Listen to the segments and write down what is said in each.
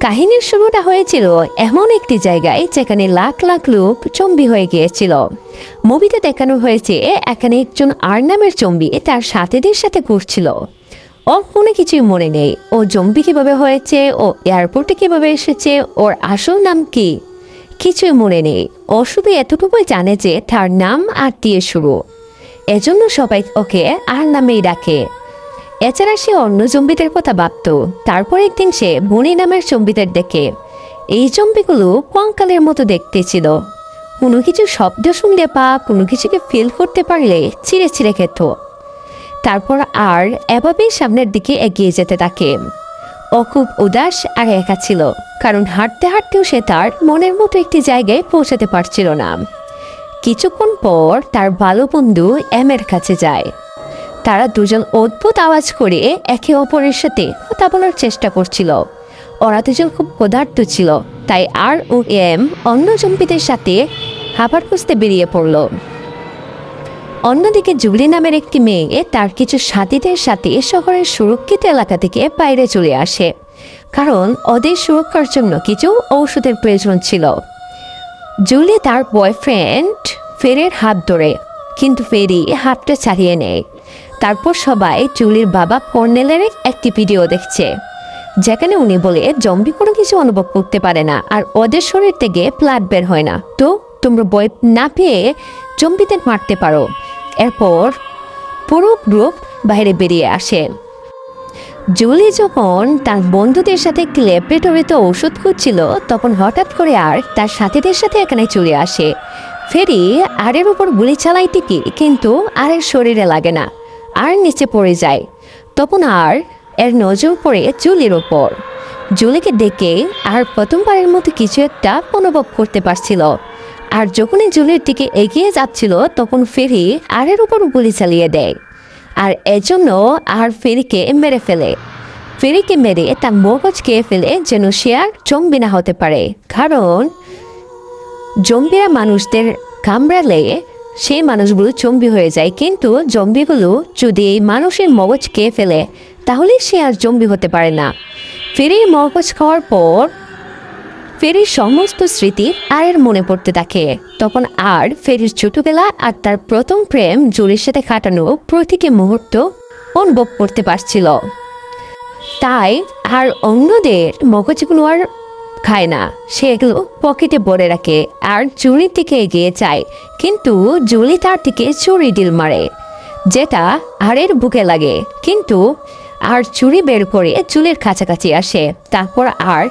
কাহিনীর শুরুটা হয়েছিল এমন একটি জায়গায় যেখানে লাখ লাখ লোক চম্বি হয়ে গিয়েছিল। মুভিতে দেখানো হয়েছে এখানে একজন আর নামের চম্বি তার সাথীদের সাথে ঘুরছিল। ওর কোনো কিছুই মনে নেই। ও জম্বি কীভাবে হয়েছে? ও এয়ারপোর্টে কীভাবে এসেছে? ওর আসল নাম কি? কিছুই মনে নেই। ও শুধু এতটুকুই জানে যে তার নাম আর দিয়ে শুরু। এজন্য সবাই ওকে আর নামেই ডাকে। এছাড়া সে অন্য জম্বিদের কথা ভাবত। তারপর একদিন সে বনি নামের জম্বিদের দেখে। এই জম্বিগুলো কঙ্কালের মতো দেখতে ছিল। কোনো কিছু শব্দ শুনলে বা কোনো কিছুকে ফিল করতে পারলে চিড়ে চিড়ে খেত। তারপর আর এভাবেই সামনের দিকে এগিয়ে যেতে থাকে। ও খুব উদাস আর একা ছিল, কারণ হাঁটতে হাঁটতেও সে তার মনের মতো একটি জায়গায় পৌঁছাতে পারছিল না। কিছুক্ষণ পর তার ভালো বন্ধু এম এর কাছে যায়। তারা দুজন অদ্ভুত আওয়াজ করে একে অপরের সাথে কথা বলার চেষ্টা করছিল। ওরা দুজন খুব ক্ষুধার্ত ছিল, তাই আর ও এম অন্য জম্পিদের সাথে খাবার খুঁজতে বেরিয়ে পড়ল। অন্যদিকে জুবলি নামের একটি মেয়ে তার কিছু সাথীদের সাথে শহরের সুরক্ষিত এলাকা থেকে বাইরে চলে আসে, কারণ ওদের সুরক্ষার জন্য কিছু ঔষধের প্রয়োজন ছিল। জুলি তার বয়ফ্রেন্ড ফেরের হাত ধরে, কিন্তু ফেরি হাতটা ছাড়িয়ে নেয়। তারপর সবাই জুলির বাবা কর্নেলের একটি ভিডিও দেখছে, যেখানে উনি বলে, জম্বি কোনো কিছু অনুভব করতে পারে না, আর ওদের শরীর থেকে ব্লাড বের হয় না। তো, তোমরা বই না পেয়ে জম্বিদের মারতে পারো। এরপর পুরো গ্রুপ বাইরে বেরিয়ে আসে। জুলি যখন তার বন্ধুদের সাথে একটি ল্যাবরেটরিতে ওষুধ খুঁজছিল, তখন হঠাৎ করে আর তার সাথীদের সাথে এখানে চলে আসে। ফেরি আরের উপর গুলি চালাই ঠিকই কিন্তু আরের শরীরে লাগে না। আর নিচে পড়ে যায়। তখন আর এর নজর পড়ে জুলির ওপর। জুলিকে ডেকে আর প্রথমবারের মতো কিছু একটা অনুভব করতে পারছিল। আর যখনই জুলির দিকে এগিয়ে যাচ্ছিল তখন ফেরি আরের উপর গুলি চালিয়ে দেয়। আর এজন্য আর ফেরিকে মেরে ফেলে। ফেরিকে মেরে তার মগজ খেয়ে ফেলে যেন সে আর জম্বি না হতে পারে। কারণ জম্বিরা মানুষদের কামড়ালে সেই মানুষগুলো জম্বি হয়ে যায়, কিন্তু জম্বিগুলো যদি এই মানুষের মগজ খেয়ে ফেলে, তাহলে সে আর জম্বি হতে পারে না। ফেরির মগজ খাওয়ার পর ফেরির সমস্ত স্মৃতি আরের মনে পড়তে থাকে। তখন আর ফেরির ছোটবেলা আর তার প্রথম প্রেম জুলির সাথে কাটানো প্রতিটি মুহূর্ত অনুভব করতে পারছিল। তাই আর অন্যদের মগজগুলো আর খায় না। সে এগুলো পকেটে ভরে রাখে আর জুলির দিকে এগিয়ে যায়। কিন্তু জুলি তার দিকে চুরি ডিল মারে, যেটা আরের বুকে লাগে। কিন্তু আর চুরি বের করে চুলের কাছাকাছি আসে। তারপর আর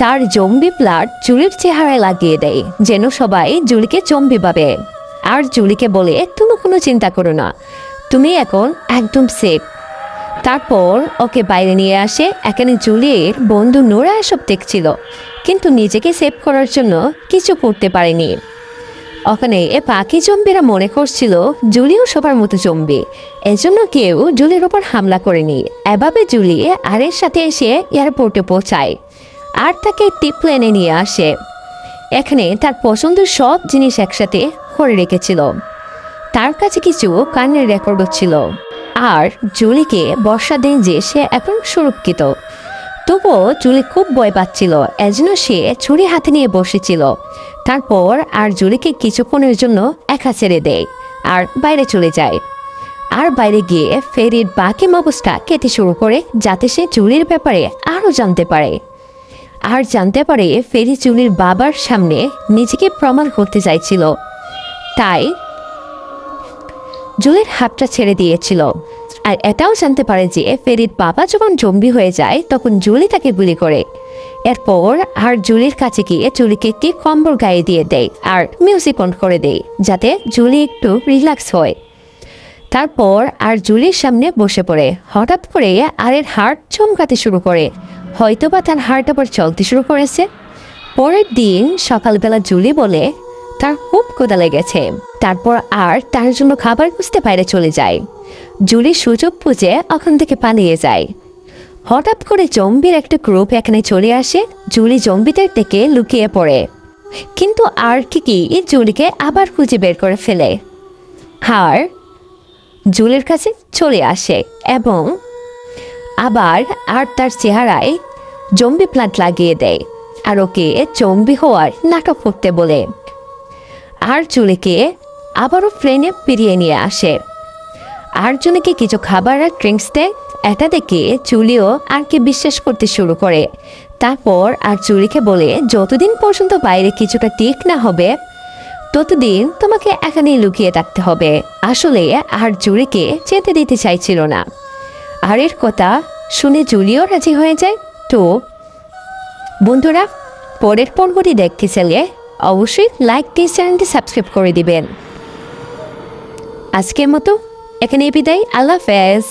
তার জম্বি প্লাট জুলির চেহারায় লাগিয়ে দেয়, যেন সবাই জুলিকে জম্বি পাবে আর জুলিকে বলে, তুমি কোনো চিন্তা করো না। তুমি এখন একদম সেফ তারপর ওকে বাইরে নিয়ে আসে। এখানে জুলির বন্ধু নোরা এসব দেখছিল, কিন্তু নিজেকে সেভ করার জন্য কিছু করতে পারেনি। ওখানে এ পাখি জম্বিরা মনে করছিল জুলিও সবার মতো জম্বি। এজন্য কেউ জুলির ওপর হামলা করেনি। এভাবে জুলি আরের সাথে এসে এয়ারপোর্টে পৌঁছায় আর তাকে একটি প্লেনে নিয়ে আসে। এখানে তার পছন্দের সব জিনিস একসাথে করে রেখেছিল। তার কাছে কিছু কানের রেকর্ডও ছিল। আর জুলিকে বর্ষা দেন যে সে এখন সুরক্ষিত। তবুও জুলি খুব ভয় পাচ্ছিল, এজন্য সে ছুরি হাতে নিয়ে বসেছিল। তারপর আর জুলিকে কিছুক্ষণের জন্য একা ছেড়ে দেয় আর বাইরে চলে যায়। আর বাইরে গিয়ে ফেরির বাকি মগজটা কেটে শুরু করে যাতে সে জুলির ব্যাপারে আরও জানতে পারে। আর জানতে পারে ফেরি জুলির বাবার সামনে নিজেকে প্রমাণ করতে চাইছিল। তাই জুলির হাতটা ছেড়ে দিয়েছিল। আর এটাও জানতে পারে যে ফেরির বাবা যখন জম্বি হয়ে যায়, তখন জুলি তাকে গুলি করে। এরপর আর জুলির কাছে গিয়ে জুলিকে একটি কম্বল গায়ে দিয়ে দেয় আর মিউজিক অন করে দেয়, যাতে জুলি একটু রিল্যাক্স হয়। তারপর আর জুলির সামনে বসে পড়ে। হঠাৎ করে আরের হার্ট চমকাতে শুরু করে। হয়তোবা তার হার্ট আবার চলতে শুরু করেছে। পরের দিন সকালবেলা জুলি বলে তার খুব কোদা লেগেছে। তারপর আর তার জন্য খাবার খুঁজতে বাইরে চলে যায়। জুলি সুযোগ বুঝে ওখান থেকে পালিয়ে যায়। হঠাৎ করে জম্বির একটা গ্রুপ এখানে চলে আসে, জুলি জম্বিদের থেকে লুকিয়ে পড়ে। কিন্তু আর কি কি জুলিকে আবার খুঁজে বের করে ফেলে। হার জুলির কাছে চলে আসে এবং আবার আর তার চেহারায় জম্বি প্লান্ট লাগিয়ে দেয়। আর ওকে জম্বি হওয়ার নাটক করতে বলে। আর জুলিকে আবারও প্লেনে ফিরিয়ে নিয়ে আসে। আর আরজনকে কিছু খাবার আর ড্রিঙ্কস দেয়, এটা দেখে চুলিও আরকে বিশ্বাস করতে শুরু করে। তারপর আর চুরিকে বলে, যতদিন পর্যন্ত বাইরে কিছুটা ঠিক না হবে, ততদিন তোমাকে এখানেই লুকিয়ে থাকতে হবে। আসলে আর জুরিকে যেতে দিতে চাইছিল না। আর এর কথা শুনে জুলিও রাজি হয়ে যায়। তো বন্ধুরা, পরের পর্বটি দেখতে চাইলে অবশ্যই লাইক দিয়ে চ্যানেলটি সাবস্ক্রাইব করে দিবেন। আজকের মতো এখানে বিদায়। আল্লাহ হাফেজ।